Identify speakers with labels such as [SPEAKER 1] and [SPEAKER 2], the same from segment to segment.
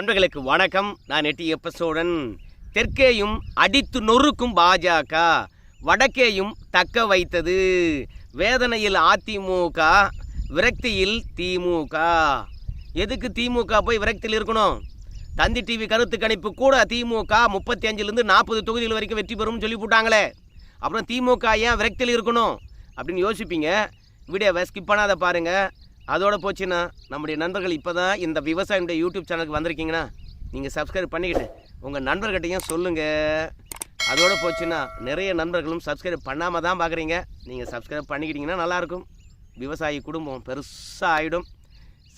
[SPEAKER 1] நண்பர்களுக்கு வணக்கம். நான் எட்டி எப்பசோடன். தெற்கேயும் அடித்து நொறுக்கும் பாஜக. வடக்கேயும் தக்க வைத்தது. வேதனையில் அதிமுக விரக்தியில் திமுக. எதுக்கு திமுக போய் விரக்தியில் இருக்கணும்? தந்தி டிவி கருத்து கணிப்பு கூட திமுக முப்பத்தி அஞ்சுலேருந்து நாற்பது தொகுதிகள் வரைக்கும் வெற்றி பெறும்னு சொல்லி போட்டாங்களே. அப்புறம் திமுக ஏன் விரக்தியில் இருக்கணும்? அப்படின்னு யோசிப்பீங்க. வீடியோவை ஸ்கிப் பண்ணாத பாருங்கள் அதோட போச்சுன்னா நம்முடைய நண்பர்கள் இப்போ தான் இந்த விவசாயினுடைய யூடியூப் சேனலுக்கு வந்திருக்கீங்கன்னா நீங்கள் சப்ஸ்கிரைப் பண்ணிக்கிட்டு உங்கள் நண்பர்கிட்டையும் சொல்லுங்கள் அதோட போச்சுன்னா நிறைய நண்பர்களும் சப்ஸ்கிரைப் பண்ணாமல் தான் பார்க்குறீங்க நீங்கள் சப்ஸ்கிரைப் பண்ணிக்கிட்டீங்கன்னா நல்லாயிருக்கும். விவசாயி குடும்பம் பெருசாக ஆகிடும்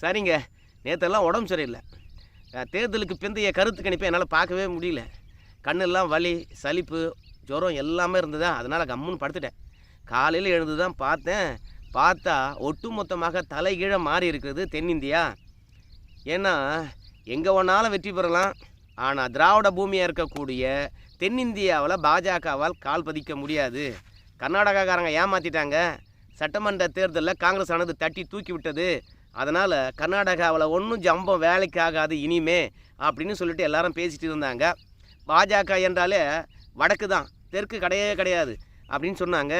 [SPEAKER 1] சரிங்க. நேற்றெல்லாம் உடம்பு சரியில்லை. தேர்தலுக்கு பிந்தைய கருத்து கணிப்பை என்னால் பார்க்கவே முடியல. கண்ணெல்லாம் வலி சலிப்பு ஜுரம் எல்லாமே இருந்ததா? அதனால் கம்முன்னு படுத்துட்டேன். காலையில் எழுந்து தான் பார்த்தேன். பார்த்தா ஒட்டுமொத்தமாக தலைகீழ மாறி இருக்கிறது தென்னிந்தியா. ஏன்னா எங்கே ஒன்றாலும் வெற்றி பெறலாம். ஆனால் திராவிட பூமியாக இருக்கக்கூடிய தென்னிந்தியாவில் பாஜகவால் கால் பதிக்க முடியாது. கர்நாடகாக்காரங்க ஏமாற்றிட்டாங்க சட்டமன்ற தேர்தலில் காங்கிரஸ் ஆனது தட்டி தூக்கி விட்டது. அதனால் கர்நாடகாவில் ஒன்றும் ஜம்பம் வேலைக்கு ஆகாது இனிமே அப்படின்னு சொல்லிட்டு எல்லாரும் பேசிகிட்டு இருந்தாங்க. பாஜக என்றாலே வடக்கு தான் தெற்கு கிடையவே கிடையாது அப்படின்னு சொன்னாங்க.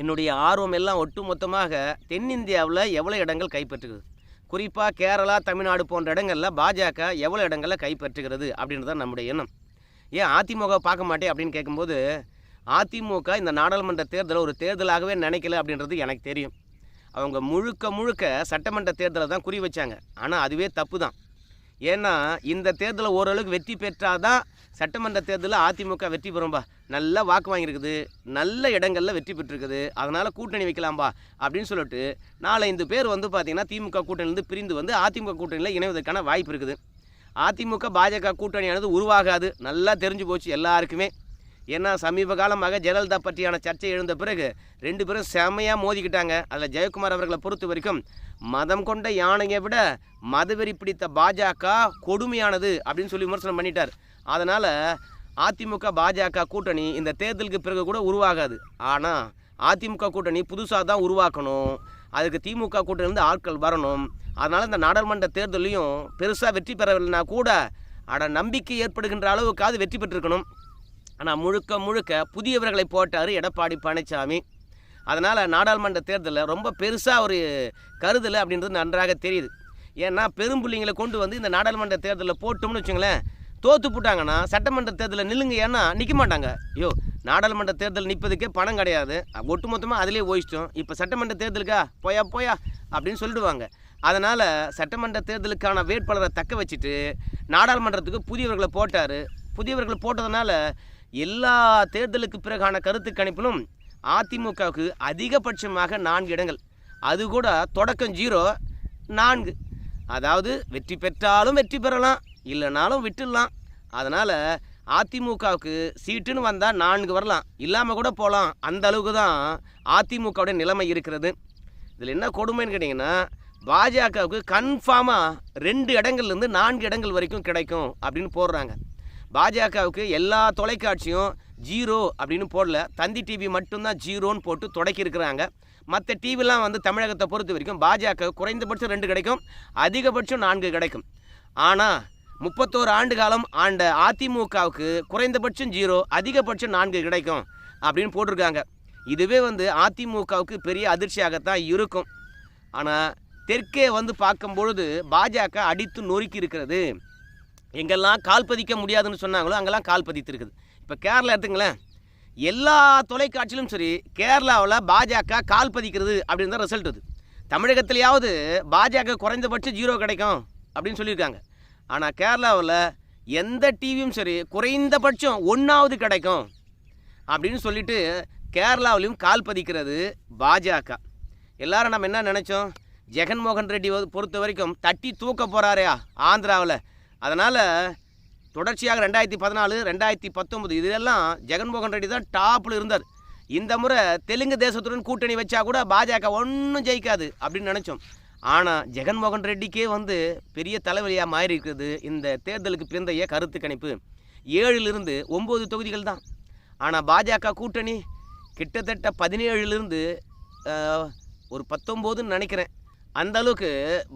[SPEAKER 1] என்னுடைய ஆர்வம் எல்லாம் ஒட்டுமொத்தமாக தென்னிந்தியாவில் எவ்வளோ இடங்கள் கைப்பற்றுகிறது குறிப்பாக கேரளா தமிழ்நாடு போன்ற இடங்களில் பாஜக எவ்வளோ இடங்களில் கைப்பற்றுகிறது அப்படின்றது தான் நம்முடைய எண்ணம். ஏன் அதிமுக பார்க்க மாட்டேன் அப்படின்னு கேட்கும்போது அதிமுக இந்த நாடாளுமன்ற தேர்தலை ஒரு தேர்தலாகவே நினைக்கல அப்படின்றது எனக்கு தெரியும். அவங்க முழுக்க முழுக்க சட்டமன்ற தேர்தலை தான் குறி வச்சாங்க. ஆனால் அதுவே தப்பு தான் ஏன்னா இந்த தேர்தலில் ஓரளவுக்கு வெற்றி பெற்றாதான் சட்டமன்ற தேர்தலில் அதிமுக வெற்றி பெறும்பா. நல்லா வாக்கு வாங்கியிருக்குது. நல்ல இடங்களில் வெற்றி பெற்றிருக்குது. அதனால் கூட்டணி வைக்கலாம்பா அப்படின்னு சொல்லிட்டு நாலஞ்சு பேர் வந்து பார்த்திங்கன்னா திமுக கூட்டணியிலேருந்து பிரிந்து வந்து அதிமுக கூட்டணியில் இணைவதற்கான வாய்ப்பு இருக்குது. அதிமுக பாஜக கூட்டணியானது உருவாகாது. நல்லா தெரிஞ்சு போச்சு எல்லாருக்குமே. ஏன்னா சமீப காலமாக ஜெயலலிதா பற்றியான சர்ச்சை எழுந்த பிறகு ரெண்டு பேரும் செம்மையாக மோதிக்கிட்டாங்க. அதில் ஜெயக்குமார் அவர்களை பொறுத்த வரைக்கும் மதம் கொண்ட யானையை விட மதவெறி பிடித்த பாஜக கொடுமையானது அப்படின்னு சொல்லி விமர்சனம் பண்ணிட்டார். அதனால் அதிமுக பாஜக கூட்டணி இந்த தேர்தலுக்கு பிறகு கூட உருவாகாது. ஆனால் அதிமுக கூட்டணி புதுசாக தான் உருவாக்கணும். அதுக்கு திமுக கூட்டணிலேருந்து ஆட்கள் வரணும். அதனால் இந்த நாடாளுமன்ற தேர்தலையும் பெருசாக வெற்றி பெறவில்லைனா கூட அட நம்பிக்கை ஏற்படுகின்ற அளவுக்காவது வெற்றி பெற்றிருக்கணும். ஆனால் முழுக்க முழுக்க புதியவர்களை போட்டார் எடப்பாடி பழனிசாமி அதனால் நாடாளுமன்ற தேர்தலில் ரொம்ப பெருசாக ஒரு கருதலை அப்படின்றது நன்றாக தெரியுது. ஏன்னா பெரும்புள்ளிங்களை கொண்டு வந்து இந்த நாடாளுமன்ற தேர்தலில் போட்டோம்னு வச்சுங்களேன் தோத்து போட்டாங்கன்னா சட்டமன்ற தேர்தலில் நில்லுங்க ஏன்னா நிற்க மாட்டாங்க. ஐயோ நாடாளுமன்ற தேர்தல் நிற்பதுக்கே பணம் கிடையாது. ஒட்டுமொத்தமாக அதிலே ஓயிச்சிட்டோம். இப்போ சட்டமன்ற தேர்தலுக்கா? போயா போயா அப்படின்னு சொல்லிடுவாங்க. அதனால் சட்டமன்ற தேர்தலுக்கான வேட்பாளரை தக்க வச்சுட்டு நாடாளுமன்றத்துக்கு புதியவர்களை போட்டார். புதியவர்களை போட்டதுனால எல்லா தேர்தலுக்கு பிறகான கருத்து கணிப்பிலும் அதிமுகவுக்கு அதிகபட்சமாக நான்கு இடங்கள். அது கூட தொடக்கம் ஜீரோ நான்கு. அதாவது வெற்றி பெற்றாலும் வெற்றி பெறலாம் இல்லைனாலும் விட்டுடலாம். அதனால் அதிமுகவுக்கு சீட்டுன்னு வந்தால் நான்கு வரலாம். இல்லாமல் கூட போகலாம் அந்த அளவுக்கு தான் அதிமுகவுடைய நிலைமை இருக்கிறது. இதில் என்ன கொடுமைன்னு கேட்டிங்கன்னா பாஜகவுக்கு கன்ஃபார்மாக ரெண்டு இடங்கள்லேருந்து நான்கு இடங்கள் வரைக்கும் கிடைக்கும் அப்படின்னு போடுறாங்க. பாஜகவுக்கு எல்லா தொலைக்காட்சியும் ஜீரோ அப்படின்னு போடல. தந்தி டிவி மட்டும்தான் ஜீரோன்னு போட்டு தொடக்கியிருக்கிறாங்க. மற்ற டிவிலாம் வந்து தமிழகத்தை பொறுத்த வரைக்கும் பாஜக குறைந்தபட்சம் ரெண்டு கிடைக்கும் அதிகபட்சம் நான்கு கிடைக்கும். ஆனால் முப்பத்தோரு ஆண்டு காலம் ஆண்ட அதிமுகவுக்கு குறைந்தபட்சம் ஜீரோ அதிகபட்சம் நான்கு கிடைக்கும் அப்படின்னு போட்டிருக்காங்க. இதுவே வந்து அதிமுகவுக்கு பெரிய அதிர்ச்சியாகத்தான் இருக்கும். ஆனால் தெற்கே வந்து பார்க்கும் பொழுது பாஜக அடித்து நொறுக்கி இருக்கிறது. எங்கெல்லாம் கால் பதிக்க முடியாதுன்னு சொன்னாங்களோ அங்கெல்லாம் கால் பதித்திருக்குது. இப்போ கேரளா எடுத்துங்களேன். எல்லா தொலைக்காட்சியிலும் சரி கேரளாவில் பாஜக கால் பதிக்கிறது அப்படின்னு தான் ரிசல்ட் அது தமிழகத்திலேயாவது பாஜக குறைந்தபட்சம் ஜீரோ கிடைக்கும் அப்படின்னு சொல்லியிருக்காங்க. ஆனால் கேரளாவில் எந்த டிவியும் சரி குறைந்தபட்சம் ஒன்றாவது கிடைக்கும் அப்படின்னு சொல்லிட்டு கேரளாவிலையும் கால் பதிக்கிறது பாஜக. எல்லாரும் நம்ம என்ன நினச்சோம்? ஜெகன்மோகன் ரெட்டி பொறுத்த வரைக்கும் தட்டி தூக்க போகிறாரே ஆந்திராவில். அதனால் தொடர்ச்சியாக ரெண்டாயிரத்தி பதினாலு ரெண்டாயிரத்தி பத்தொம்பது இதெல்லாம் ஜெகன்மோகன் ரெட்டி தான் டாப்பில் இருந்தார். இந்த முறை தெலுங்கு தேசத்துடன் கூட்டணி வச்சா கூட பாஜக ஒன்றும் ஜெயிக்காது அப்படின்னு நினச்சோம். ஆனால் ஜெகன்மோகன் ரெட்டிக்கே வந்து பெரிய தலைவலியாக மாறி இருக்குது இந்த தேர்தலுக்கு பிந்தைய கருத்து கணிப்பு. ஏழிலிருந்து ஒம்பது தொகுதிகள் தான். ஆனால் பாஜக கூட்டணி கிட்டத்தட்ட பதினேழுலேருந்து ஒரு பத்தொம்போதுன்னு நினைக்கிறேன். அந்த அளவுக்கு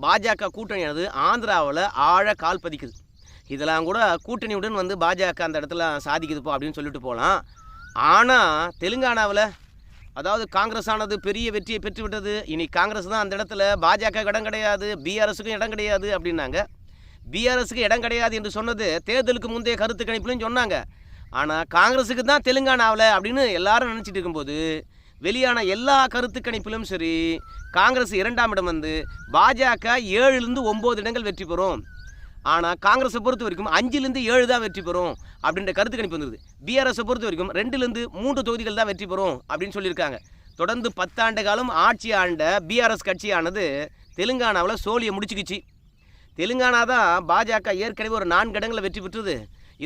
[SPEAKER 1] பாஜக கூட்டணியானது ஆந்திராவில் ஆழ கால் பதிக்குது. இதெல்லாம் கூட கூட்டணியுடன் வந்து பாஜக அந்த இடத்துல சாதிக்குதுப்போ அப்படின்னு சொல்லிட்டு போகலாம் ஆனால் தெலுங்கானாவில் அதாவது காங்கிரஸ் ஆனது பெரிய வெற்றியை பெற்றுவிட்டது இனி காங்கிரஸ் தான் அந்த இடத்துல பாஜக இடம் கிடையாது பிஆர்எஸுக்கும் இடம் கிடையாது அப்படின்னாங்க. பிஆர்எஸ்க்கு இடம் கிடையாது என்று சொன்னது தேர்தலுக்கு முந்தைய கருத்து கணிப்புலையும் சொன்னாங்க. ஆனால் காங்கிரஸுக்கு தான் தெலுங்கானாவில் அப்படின்னு எல்லாரும் நினச்சிட்டு இருக்கும்போது வெளியான எல்லா கருத்து கணிப்பிலும் சரி காங்கிரஸ் இரண்டாம் இடம் வந்து பாஜக ஏழுலேருந்து ஒம்பது இடங்கள் வெற்றி பெறும். ஆனால் காங்கிரஸை பொறுத்த வரைக்கும் அஞ்சுலேருந்து ஏழு தான் வெற்றி பெறும் அப்படின்ற கருத்து கணிப்பு வந்துருது பிஆர்எஸை பொறுத்த வரைக்கும் ரெண்டுலேருந்து மூன்று தொகுதிகள் தான் வெற்றி பெறும் அப்படின்னு சொல்லியிருக்காங்க. தொடர்ந்து பத்தாண்டு காலம் ஆட்சி ஆண்ட பிஆர்எஸ் கட்சியானது தெலுங்கானாவில் சோழியை முடிச்சுக்கிச்சு. தெலுங்கானா தான் பாஜக ஏற்கனவே ஒரு நான்கு இடங்களில் வெற்றி பெற்றது.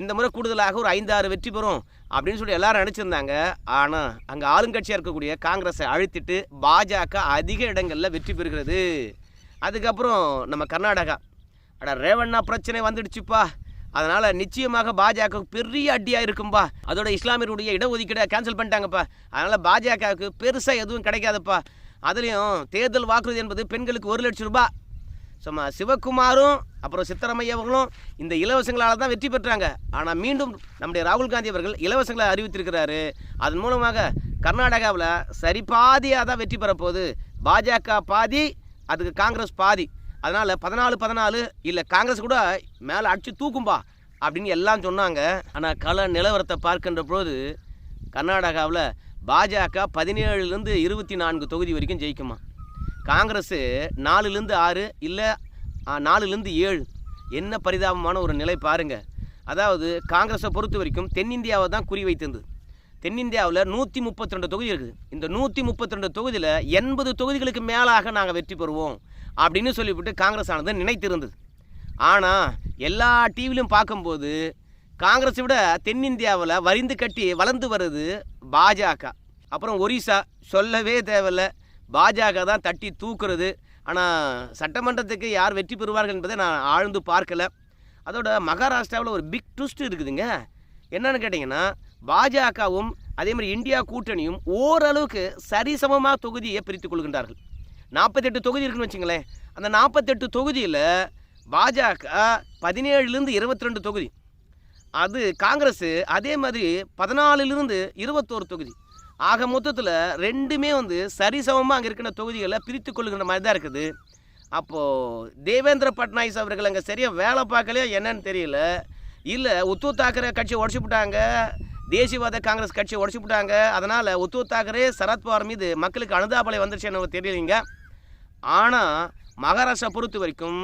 [SPEAKER 1] இந்த முறை கூடுதலாக ஒரு ஐந்தாறு வெற்றி பெறும். அப்படின்னு சொல்லி எல்லாரும் நினச்சிருந்தாங்க. ஆனால் அங்கே ஆளுங்கட்சியாக இருக்கக்கூடிய காங்கிரஸை அழுத்திட்டு பாஜக அதிக இடங்களில் வெற்றி பெறுகிறது. அதுக்கப்புறம் நம்ம கர்நாடகா. அட ரேவண்ணா பிரச்சனை வந்துடுச்சுப்பா. அதனால் நிச்சயமாக பாஜக பெரிய அடியாக இருக்கும்பா. அதோட இஸ்லாமியருடைய இடஒதுக்கீடை கேன்சல் பண்ணிட்டாங்கப்பா. அதனால் பாஜகவுக்கு பெருசாக எதுவும் கிடைக்காதுப்பா. அதுலேயும் தேர்தல் வாக்குறுதி என்பது பெண்களுக்கு ஒரு லட்சம் ரூபாய். சும்மா சிவகுமாரும் அப்புறம் சித்தரமையவர்களும் இந்த இலவசங்களால் தான் வெற்றி பெற்றாங்க. ஆனால் மீண்டும் நம்முடைய ராகுல் காந்தி அவர்கள் இலவசங்களை அறிவித்திருக்கிறாரு. அதன் மூலமாக கர்நாடகாவில் சரி பாதியாக தான் வெற்றி பெற போகுது. பாஜக பாதி அதுக்கு காங்கிரஸ் பாதி. அதனால் பதினாலு பதினாலு இல்லை காங்கிரஸ் கூட மேலே அடிச்சு தூக்கும்பா அப்படின்னு எல்லாம் சொன்னாங்க. ஆனால் கள நிலவரத்தை பார்க்கின்ற பொழுது கர்நாடகாவில் பாஜக பதினேழுலேருந்து இருபத்தி நான்கு தொகுதி வரைக்கும் ஜெயிக்குமா? காங்கிரஸ் நாலுலேருந்து ஆறு இல்லை நாலுலேருந்து ஏழு. என்ன பரிதாபமான ஒரு நிலை பாருங்கள் அதாவது காங்கிரஸை பொறுத்த வரைக்கும் தென்னிந்தியாவை தான் குறி வைத்திருந்தது. தென்னிந்தியாவில் நூற்றி முப்பத்தி ரெண்டு தொகுதி இருக்குது. இந்த நூற்றி முப்பத்தி ரெண்டு தொகுதியில் எண்பது தொகுதிகளுக்கு மேலாக நாங்கள் வெற்றி பெறுவோம் அப்படின்னு சொல்லிவிட்டு காங்கிரஸ் ஆனது நினைத்திருந்தது. ஆனால் எல்லா டிவிலையும் பார்க்கும்போது காங்கிரஸை விட தென்னிந்தியாவில் வரிந்து கட்டி வளர்ந்து வருது பாஜக. அப்புறம் ஒரிசா சொல்லவே தேவையில்லை. பாஜக தான் தட்டி தூக்குறது. ஆனால் சட்டமன்றத்துக்கு யார் வெற்றி பெறுவார்கள் என்பதை நான் ஆழ்ந்து பார்க்கல. அதோட மகாராஷ்டிராவில் ஒரு பிக் ட்விஸ்ட் இருக்குதுங்க. என்னன்னு கேட்டிங்கன்னா பாஜகவும் அதே மாதிரி இந்தியா கூட்டணியும் ஓரளவுக்கு சரிசமமாக தொகுதியை பிரித்து கொள்கின்றார்கள். நாற்பத்தெட்டு தொகுதி இருக்குன்னு வச்சுங்களேன். அந்த நாற்பத்தெட்டு தொகுதியில் பாஜக பதினேழுலேருந்து இருபத்தி ரெண்டு தொகுதி. அது காங்கிரஸ் அதே மாதிரி பதினாலுலேருந்து இருபத்தோரு தொகுதி. ஆக மொத்தத்தில் ரெண்டுமே வந்து சரிசமமாக அங்கே இருக்கிற தொகுதிகளை பிரித்து கொள்ளுகின்ற மாதிரி தான் இருக்குது. அப்போது தேவேந்திர பட்னாயிஸ் அவர்கள் அங்கே சரியாக வேலை பார்க்கலையா என்னன்னு தெரியல. இல்லை உத்தவ் தாக்கரே கட்சியை உடச்சி விட்டாங்க. தேசியவாத காங்கிரஸ் கட்சியை உடச்சி விட்டாங்க. அதனால் உத்தவ் தாக்கரே சரத்பவார் மீது மக்களுக்கு அனுதாபலை வந்துருச்சுன்னு தெரியலைங்க. ஆனால் மகாராஷ்டிரா பொறுத்த வரைக்கும்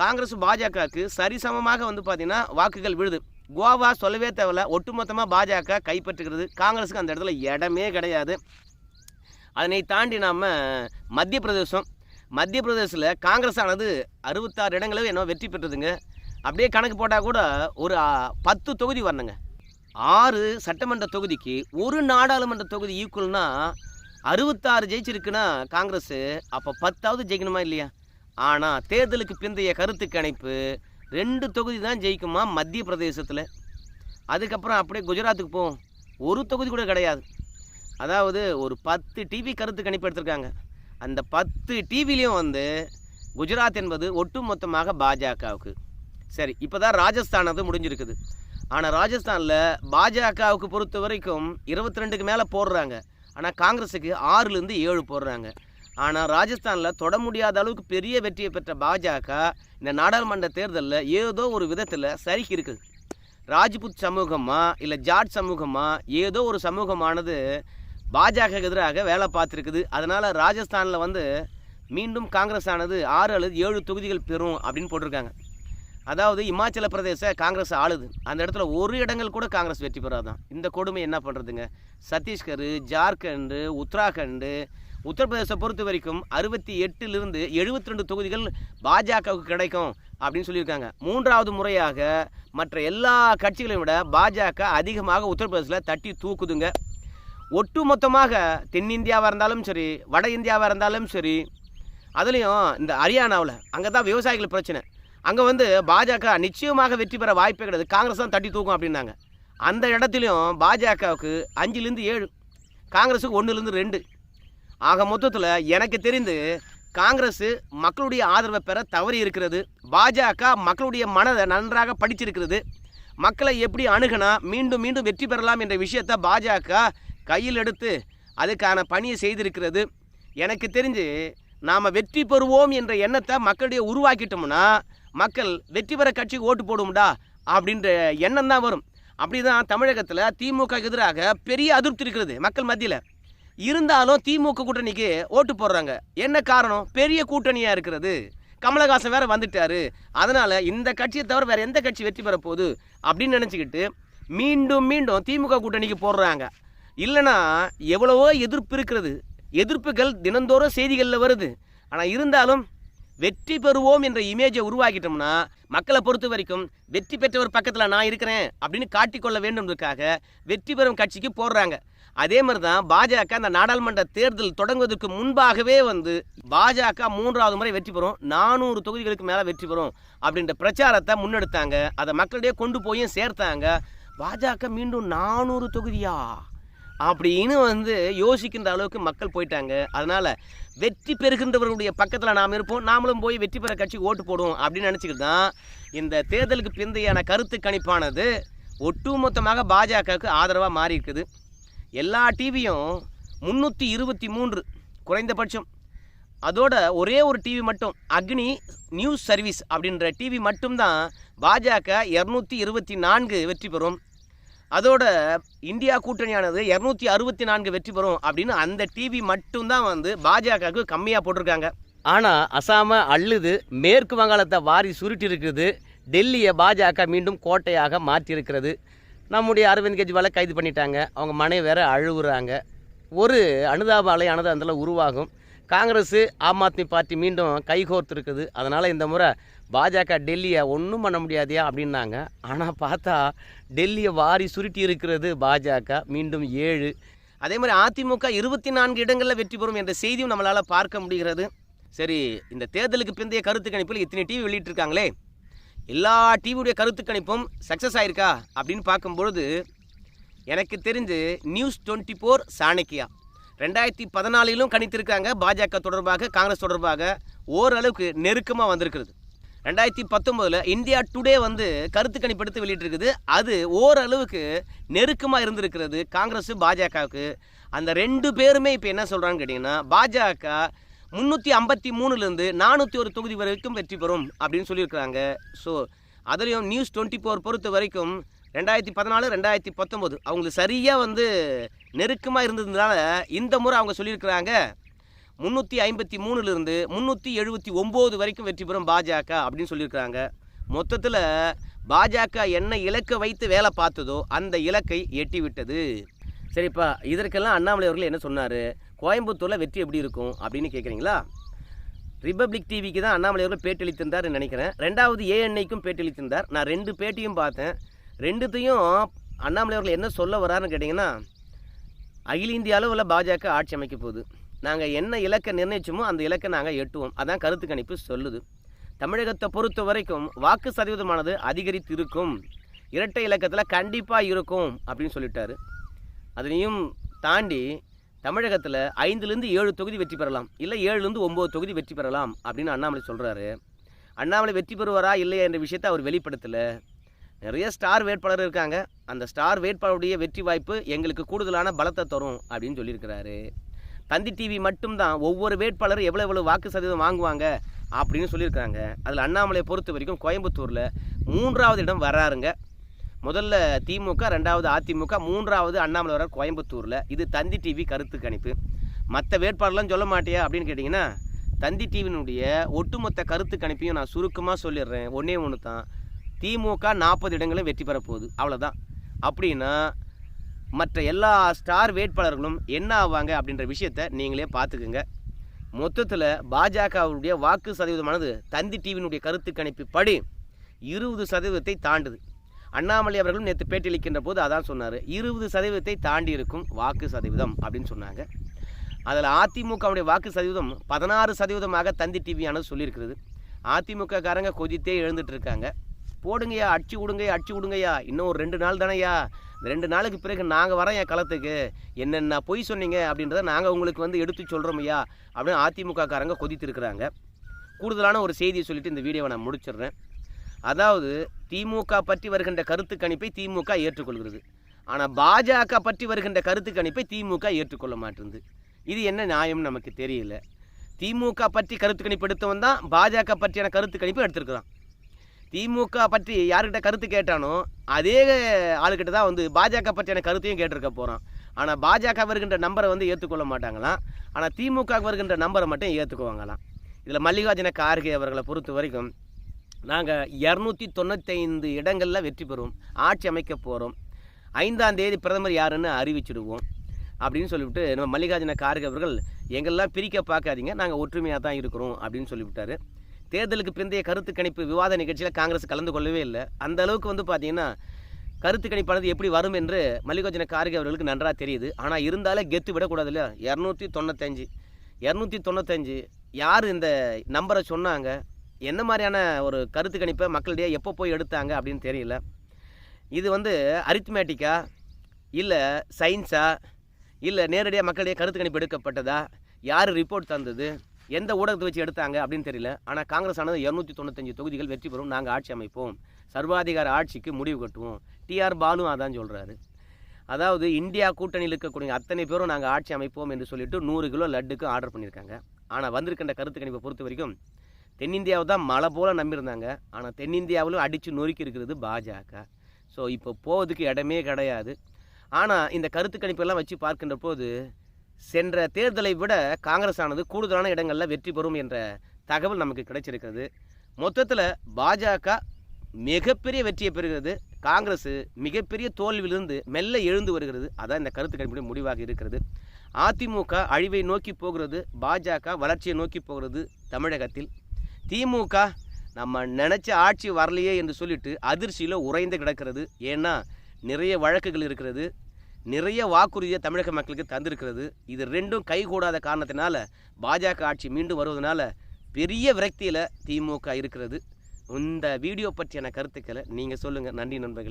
[SPEAKER 1] காங்கிரஸ் பாஜகவுக்கு சரிசமமாக வந்து பார்த்திங்கன்னா வாக்குகள் விழுது. கோவா சொல்லவே தேவையில்ல. ஒட்டுமொத்தமாக பாஜக கைப்பற்றுகிறது. காங்கிரஸுக்கு அந்த இடத்துல இடமே கிடையாது. அதனை தாண்டி நாம் மத்திய பிரதேசம். மத்திய பிரதேசத்தில் காங்கிரஸ் ஆனது அறுபத்தாறு இடங்களும் என்ன வெற்றி பெற்றதுங்க. அப்படியே கணக்கு போட்டால் கூட ஒரு பத்து தொகுதி வரணுங்க. ஆறு சட்டமன்ற தொகுதிக்கு ஒரு நாடாளுமன்ற தொகுதி ஈக்குவல்னா அறுபத்தாறு ஜெயிச்சிருக்குன்னா காங்கிரஸ் அப்போ பத்தாவது ஜெயிக்கணுமா இல்லையா? ஆனால் தேர்தலுக்கு பிந்தைய கருத்து கணிப்பு ரெண்டு தொகுதி தான் ஜெயிக்குமா மத்திய பிரதேசத்தில்? அதுக்கப்புறம் அப்படியே குஜராத்துக்கு போவோம். ஒரு தொகுதி கூட கிடையாது. அதாவது ஒரு பத்து டிவி கருத்து கணிப்பு எடுத்திருக்காங்க. அந்த பத்து டிவிலையும் வந்து குஜராத் என்பது ஒட்டுமொத்தமாக பாஜகவுக்கு. சரி இப்போ தான் ராஜஸ்தான் அது முடிஞ்சிருக்குது. ஆனால் ராஜஸ்தானில் பாஜகவுக்கு பொறுத்த வரைக்கும் இருபத்தி ரெண்டுக்கு மேலே போடுறாங்க. ஆனால் காங்கிரஸுக்கு ஆறுலேருந்து ஏழு போடுறாங்க. ஆனால் ராஜஸ்தானில் தொட முடியாத அளவுக்கு பெரிய வெற்றியை பெற்ற பாஜக இந்த நாடாளுமன்ற தேர்தலில் ஏதோ ஒரு விதத்தில் சரிக்கு இருக்குது ராஜ்புத் சமூகமா இல்லை ஜாட் சமூகமா ஏதோ ஒரு சமூகமானது பாஜக எதிராக வேலை பார்த்துருக்குது. அதனால் ராஜஸ்தானில் வந்து மீண்டும் காங்கிரஸ் ஆனது ஆறு அல்லது ஏழு தொகுதிகள் பெறும் அப்படின்னு போட்டிருக்காங்க. அதாவது இமாச்சல பிரதேச காங்கிரஸ் ஆளுது. அந்த இடத்துல ஒரு இடங்கள் கூட காங்கிரஸ் வெற்றி பெறாதான். இந்த கொடுமை என்ன பண்ணுறதுங்க சத்தீஸ்கர் ஜார்க்கண்டு உத்தராகண்டு உத்தரப்பிரதேச பொறுத்த வரைக்கும் அறுபத்தி எட்டுலேருந்து எழுபத்தி ரெண்டு தொகுதிகள் பாஜகவுக்கு கிடைக்கும் அப்படின்னு சொல்லியிருக்காங்க. மூன்றாவது முறையாக மற்ற எல்லா கட்சிகளையும் விட பாஜக அதிகமாக உத்தரப்பிரதேசத்தில் தட்டி தூக்குதுங்க. ஒட்டுமொத்தமாக தென்னிந்தியாவாக இருந்தாலும் சரி வட இந்தியாவாக இருந்தாலும் சரி அதுலேயும் இந்த ஹரியானாவில் அங்கே தான் விவசாயிகள் பிரச்சனை. அங்கே வந்து பாஜக நிச்சயமாக வெற்றி பெற வாய்ப்பே கிடையாது. காங்கிரஸ் தான் தட்டி தூக்கும் அப்படின்னாங்க. அந்த இடத்துலையும் பாஜகவுக்கு அஞ்சுலேருந்து ஏழு காங்கிரஸுக்கு ஒன்றுலேருந்து ரெண்டு. ஆக மொத்தத்தில் எனக்கு தெரிந்து காங்கிரஸ் மக்களுடைய ஆதரவை பெற தவறி இருக்கிறது. பாஜக மக்களுடைய மனதை நன்றாக படிச்சிருக்கிறது. மக்களை எப்படி அணுகினா மீண்டும் மீண்டும் வெற்றி பெறலாம் என்ற விஷயத்தை பாஜக கையில் எடுத்து அதுக்கான பணியை செய்திருக்கிறது. எனக்கு தெரிஞ்சு நாம் வெற்றி பெறுவோம் என்ற எண்ணத்தை மக்களுடைய உருவாக்கிட்டோம்னா மக்கள் வெற்றி பெற கட்சிக்கு ஓட்டு போடும்டா அப்படின்ற எண்ணம் தான் வரும். அப்படி தான் தமிழகத்தில் திமுக எதிராக பெரிய அதிருப்தி இருக்கிறது மக்கள் மத்தியில். இருந்தாலும் திமுக கூட்டணிக்கு ஓட்டு போடுறாங்க. என்ன காரணம்? பெரிய கூட்டணியாக இருக்கிறது. கமலஹாசன் வேற வந்துட்டாரு. அதனால இந்த கட்சியை தவிர வேற எந்த கட்சி வெற்றி பெற போகுது அப்படின்னு நினச்சிக்கிட்டு மீண்டும் மீண்டும் திமுக கூட்டணிக்கு போடுறாங்க. இல்லைன்னா எவ்வளவோ எதிர்ப்பு இருக்கிறது. எதிர்ப்புகள் தினந்தோறும் செய்திகளில் வருது. ஆனால் இருந்தாலும் வெற்றி பெறுவோம் என்ற இமேஜை உருவாக்கிட்டோம்னா மக்களை பொறுத்த வரைக்கும் வெற்றி பெற்றவர் பக்கத்தில் நான் இருக்கிறேன் அப்படின்னு காட்டிக்கொள்ள வேண்டும்ன்றதுக்காக வெற்றி பெறும் கட்சிக்கு போடுறாங்க. அதே மாதிரி தான் பாஜக அந்த நாடாளுமன்ற தேர்தல் தொடங்குவதற்கு முன்பாகவே வந்து பாஜக மூன்றாவது முறை வெற்றி பெறும் நானூறு தொகுதிகளுக்கு மேலே வெற்றி பெறும் அப்படின்ற பிரச்சாரத்தை முன்னெடுத்தாங்க. அதை மக்களிடையே கொண்டு போயும் சேர்த்தாங்க. பாஜக மீண்டும் நானூறு தொகுதியா? அப்படின்னு வந்து யோசிக்கின்ற அளவுக்கு மக்கள் போயிட்டாங்க. அதனால் வெற்றி பெறுகின்றவர்களுடைய பக்கத்தில் நாம் இருப்போம். நாமளும் போய் வெற்றி பெற கட்சிக்கு ஓட்டு போடுவோம் அப்படின்னு நினச்சிக்கிட்டு தான் இந்த தேர்தலுக்கு பிந்தையான கருத்து கணிப்பானது ஒட்டுமொத்தமாக பாஜகவுக்கு ஆதரவாக மாறி இருக்குது எல்லா டிவியும் முந்நூற்றி இருபத்தி மூன்று குறைந்தபட்சம். அதோட ஒரே ஒரு டிவி மட்டும் அக்னி நியூஸ் சர்வீஸ் அப்படின்ற டிவி மட்டும்தான் பாஜக இரநூத்தி இருபத்தி நான்கு வெற்றி பெறும். அதோட இந்தியா கூட்டணியானது இரநூத்தி அறுபத்தி நான்கு வெற்றி பெறும் அப்படின்னு அந்த டிவி மட்டும்தான் வந்து பாஜகவுக்கு கம்மியாக போட்டிருக்காங்க. ஆனால் அசாம அள்ளுது மேற்கு வங்காளத்தை வாரி சுருட்டி இருக்குது டெல்லியை பாஜக மீண்டும் கோட்டையாக மாற்றியிருக்கிறது. நம்முடைய அரவிந்த் கெஜ்ரிவாலை கைது பண்ணிட்டாங்க. அவங்க மனைவி வேற அழுகுறாங்க. ஒரு அனுதாப அலையானது அதில் உருவாகும். காங்கிரஸ் ஆம் ஆத்மி பார்ட்டி மீண்டும் கைகோர்த்துருக்குது. அதனால் இந்த முறை பாஜக டெல்லியை ஒன்றும் பண்ண முடியாதியா அப்படின்னாங்க. ஆனால் பார்த்தா டெல்லியை வாரி சுருட்டி இருக்கிறது பாஜக மீண்டும் ஏழு. அதே மாதிரி அதிமுக இருபத்தி நான்கு இடங்களில் வெற்றி பெறும் என்ற செய்தியும் நம்மளால் பார்க்க முடிகிறது. சரி இந்த தேர்தலுக்கு பிந்தைய கருத்து கணிப்பில் இத்தனை டிவி வெளியிட்டிருக்காங்களே. எல்லா டிவியுடைய கருத்து கணிப்பும் சக்ஸஸ் ஆயிருக்கா அப்படின்னு பார்க்கும்பொழுது எனக்கு தெரிஞ்சு நியூஸ் டுவெண்ட்டி ஃபோர் சாணக்கியா. ரெண்டாயிரத்தி பதினாலிலும் கணித்திருக்காங்க பாஜக தொடர்பாக காங்கிரஸ் தொடர்பாக ஓரளவுக்கு நெருக்கமாக வந்திருக்கிறது. ரெண்டாயிரத்தி பத்தொம்போதில் இந்தியா டுடே வந்து கருத்து கணிப்பெடுத்து வெளியிட்டிருக்குது. அது ஓரளவுக்கு நெருக்கமாக இருந்திருக்கிறது காங்கிரஸ் பாஜகவுக்கு. அந்த ரெண்டு பேருமே இப்போ என்ன சொல்கிறான்னு கேட்டிங்கன்னா பாஜக முந்நூற்றி ஐம்பத்தி மூணுலேருந்து நானூற்றி ஒரு தொகுதி வரைக்கும் வெற்றி பெறும் அப்படின்னு சொல்லியிருக்கிறாங்க. ஸோ அதுலேயும் நியூஸ் டுவெண்ட்டி ஃபோர் பொறுத்த வரைக்கும் ரெண்டாயிரத்தி பதினாலு ரெண்டாயிரத்தி பத்தொம்போது அவங்களுக்கு சரியாக வந்து நெருக்கமாக இருந்ததுனால இந்த முறை அவங்க சொல்லியிருக்கிறாங்க முந்நூற்றி ஐம்பத்தி மூணுலேருந்து முந்நூற்றி எழுபத்தி ஒம்பது வரைக்கும் வெற்றி பெறும் பாஜக அப்படின்னு சொல்லியிருக்கிறாங்க. மொத்தத்தில் பாஜக என்ன இலக்கை வைத்து வேலை பார்த்ததோ அந்த இலக்கை எட்டி விட்டது சரிப்பா இதற்கெல்லாம் அண்ணாமலை அவர்கள் என்ன சொன்னார்? கோயம்புத்தூரில் வெற்றி எப்படி இருக்கும் அப்படின்னு கேட்குறீங்களா ரிப்பப்ளிக் டிவிக்கு தான் அண்ணாமலை அவர்கள் பேட்டியளித்திருந்தார்னு நினைக்கிறேன். ரெண்டாவது ஏஎன்ஐக்கும் பேட்டியளித்திருந்தார் நான் ரெண்டு பேட்டியும் பார்த்தேன். ரெண்டுத்தையும் அண்ணாமலை அவர்கள் என்ன சொல்ல வராருன்னு கேட்டிங்கன்னா அகில இந்திய அளவில் பாஜக ஆட்சி அமைக்க போகுது. நாங்கள் என்ன இலக்கை நிர்ணயிச்சோமோ அந்த இலக்கை நாங்கள் எட்டுவோம். அதான் கருத்து கணிப்பு சொல்லுது. தமிழகத்தை பொறுத்த வரைக்கும் வாக்கு சதவீதமானது அதிகரித்து இருக்கும் இரட்டை இலக்கத்தில் கண்டிப்பாக இருக்கும் அப்படின்னு சொல்லிட்டாரு. அதனையும் தாண்டி தமிழகத்தில் ஐந்துலேருந்து ஏழு தொகுதி வெற்றி பெறலாம். இல்லை ஏழுலேருந்து ஒம்பது தொகுதி வெற்றி பெறலாம் அப்படின்னு அண்ணாமலை சொல்கிறாரு அண்ணாமலை வெற்றி பெறுவாரா இல்லையா என்ற விஷயத்தை அவர் வெளிப்படுத்தலை. நிறைய ஸ்டார் வேட்பாளர் இருக்காங்க. அந்த ஸ்டார் வேட்பாளருடைய வெற்றி வாய்ப்பு எங்களுக்கு கூடுதலான பலத்தை தரும் அப்படின்னு சொல்லியிருக்கிறாரு. தந்தி டிவி மட்டும்தான். ஒவ்வொரு வேட்பாளரும் எவ்வளோ எவ்வளோ வாக்கு சதவீதம் வாங்குவாங்க அப்படின்னு சொல்லியிருக்காங்க அதில் அண்ணாமலையை பொறுத்த வரைக்கும் கோயம்புத்தூரில் மூன்றாவது இடம் வராருங்க. முதல்ல திமுக ரெண்டாவது அதிமுக மூன்றாவது அண்ணாமலை வர கோயம்புத்தூரில். இது தந்தி டிவி கருத்து கணிப்பு. மற்ற வேட்பாளர்லாம் சொல்ல மாட்டியா அப்படின்னு கேட்டிங்கன்னா தந்தி டிவியினுடைய ஒட்டுமொத்த கருத்து கணிப்பையும் நான் சுருக்கமாக சொல்லிடுறேன். ஒன்றே ஒன்று தான் திமுக நாற்பது இடங்களும் வெற்றி பெறப்போகுது அவ்வளோதான் அப்படின்னா மற்ற எல்லா ஸ்டார் வேட்பாளர்களும் என்ன ஆவாங்க அப்படின்ற விஷயத்த நீங்களே பார்த்துக்குங்க. மொத்தத்தில் பாஜகவுடைய வாக்கு சதவீதமானது தந்தி டிவியினுடைய கருத்து கணிப்பு படி இருபது சதவீதத்தை தாண்டுது. அண்ணாமலை அவர்களும் நேற்று பேட்டியளிக்கின்ற போது அதான் சொன்னார். இருபது சதவீதத்தை தாண்டி இருக்கும் வாக்கு சதவீதம் அப்படின்னு சொன்னாங்க. அதில் அதிமுகவுடைய வாக்கு சதவீதம் பதினாறு சதவீதமாக தந்தி டிவியானது சொல்லியிருக்கிறது. அதிமுக காரங்க கொதித்தே எழுந்துட்டு இருக்காங்க. போடுங்கய்யா அடிச்சு விடுங்கய்யா அடிச்சு விடுங்கய்யா. இன்னும் ஒரு ரெண்டு நாள் தானேயா இந்த ரெண்டு நாளுக்கு பிறகு நாங்கள் வரோம் என் களத்துக்கு. என்னென்ன பொய் சொன்னீங்க அப்படின்றத நாங்கள் உங்களுக்கு வந்து எடுத்து சொல்கிறோம் ஐயா அப்படின்னு அதிமுக காரங்க கொதித்திருக்கிறாங்க. கூடுதலான ஒரு செய்தியை சொல்லிட்டு இந்த வீடியோவை நான் முடிச்சிடுறேன். அதாவது திமுக பற்றி வருகின்ற கருத்து கணிப்பை திமுக ஏற்றுக்கொள்கிறது. ஆனால் பாஜக பற்றி வருகின்ற கருத்து கணிப்பை திமுக ஏற்றுக்கொள்ள மாட்டேங்குது. இது என்ன நியாயம் நமக்கு தெரியல. திமுக பற்றி கருத்து கணிப்பு எடுத்தவன் தான் பாஜக பற்றியான கருத்து கணிப்பு எடுத்திருக்கிறான். திமுக பற்றி யார்கிட்ட கருத்து கேட்டானோ அதே ஆளுக்கிட்ட தான் வந்து பாஜக பற்றியான கருத்தையும் கேட்டிருக்க போகிறான் ஆனால் பாஜக வருகின்ற நம்பரை வந்து ஏற்றுக்கொள்ள மாட்டாங்களாம். ஆனால் திமுக வருகின்ற நம்பரை மட்டும் ஏற்றுக்குவாங்களாம். இதில் மல்லிகார்ஜுன கார்கே அவர்களை பொறுத்த வரைக்கும் நாங்கள் இரநூத்தி தொண்ணூத்தைந்து இடங்களில் வெற்றி பெறுவோம் ஆட்சி அமைக்க போகிறோம் ஐந்தாம் தேதி பிரதமர் யாருன்னு அறிவிச்சிடுவோம். அப்படின்னு சொல்லிவிட்டு நம்ம மல்லிகார்ஜுன கார்கே அவர்கள் எங்கெல்லாம் பிரிக்க பார்க்காதீங்க நாங்கள் ஒற்றுமையாக தான் இருக்கிறோம் அப்படின்னு சொல்லிவிட்டாரு. தேர்தலுக்கு பிந்தைய கருத்து கணிப்பு விவாத நிகழ்ச்சியில் காங்கிரஸ் கலந்து கொள்ளவே இல்லை. அந்த அளவுக்கு வந்து பார்த்தீங்கன்னா கருத்து கணிப்பானது எப்படி வரும் என்று மல்லிகார்ஜுன கார்கே அவர்களுக்கு நன்றாக தெரியுது. ஆனால் இருந்தாலே கெத்து விடக்கூடாது இல்லையா? இரநூத்தி தொண்ணூத்தஞ்சு. இரநூத்தி தொண்ணூத்தஞ்சு. யார் இந்த நம்பரை சொன்னாங்க? என்ன மாதிரியான ஒரு கருத்து கணிப்பை மக்களிடையே எப்போ போய் எடுத்தாங்க அப்படின்னு தெரியல. இது வந்து அரித்மேட்டிக்கா இல்லை சயின்ஸா இல்லை நேரடியாக மக்களிடையே கருத்து கணிப்பு எடுக்கப்பட்டதா? யார் ரிப்போர்ட் தந்தது? எந்த ஊடகத்தை வச்சு எடுத்தாங்க அப்படின்னு தெரியல. ஆனால் காங்கிரஸ் ஆனது இரநூத்தி தொண்ணூத்தஞ்சு தொகுதிகள் வெற்றி பெறும். நாங்கள் ஆட்சி அமைப்போம். சர்வாதிகார ஆட்சிக்கு முடிவு கட்டுவோம். டிஆர் பாலு அதான் சொல்கிறாரு அதாவது இந்தியா கூட்டணியில் இருக்கக்கூடிய அத்தனை பேரும் நாங்கள் ஆட்சி அமைப்போம் என்று சொல்லிட்டு நூறு கிலோ லட்டுக்கு ஆர்டர் பண்ணியிருக்காங்க. ஆனால் வந்திருக்கின்ற கருத்து கணிப்பை பொறுத்த வரைக்கும் தென்னிந்தியாவை தான் மழை போல் நம்பியிருந்தாங்க. ஆனால் தென்னிந்தியாவிலும் அடித்து நொறுக்கி இருக்கிறது பாஜக. ஸோ இப்போ போவதுக்கு இடமே கிடையாது. ஆனால் இந்த கருத்து கணிப்பெல்லாம் வச்சு பார்க்கின்ற போது சென்ற தேர்தலை விட காங்கிரஸ் ஆனது கூடுதலான இடங்களில் வெற்றி பெறும் என்ற தகவல் நமக்கு கிடைச்சிருக்கிறது. மொத்தத்தில் பாஜக மிகப்பெரிய வெற்றியை பெறுகிறது. காங்கிரஸ் மிகப்பெரிய தோல்வியிலிருந்து மெல்ல எழுந்து வருகிறது. அதான் இந்த கருத்து கணிப்புடைய முடிவாக இருக்கிறது. அதிமுக அழிவை நோக்கி போகிறது. பாஜக வளர்ச்சியை நோக்கி போகிறது தமிழகத்தில். திமுக நம்ம நினச்ச ஆட்சி வரலையே என்று சொல்லிட்டு அதிர்ச்சியில் உறைந்து கிடக்கிறது. ஏன்னா நிறைய வழக்குகள் இருக்கிறது. நிறைய வாக்குறுதியை தமிழக மக்களுக்கு தந்திருக்கிறது. இது ரெண்டும் கைகூடாத காரணத்தினால பாஜக ஆட்சி மீண்டும் வருவதனால பெரிய விரக்தியில் திமுக இருக்கிறது. இந்த வீடியோ பற்றியான கருத்துக்களை நீங்கள் சொல்லுங்கள் நன்றி நண்பர்களே.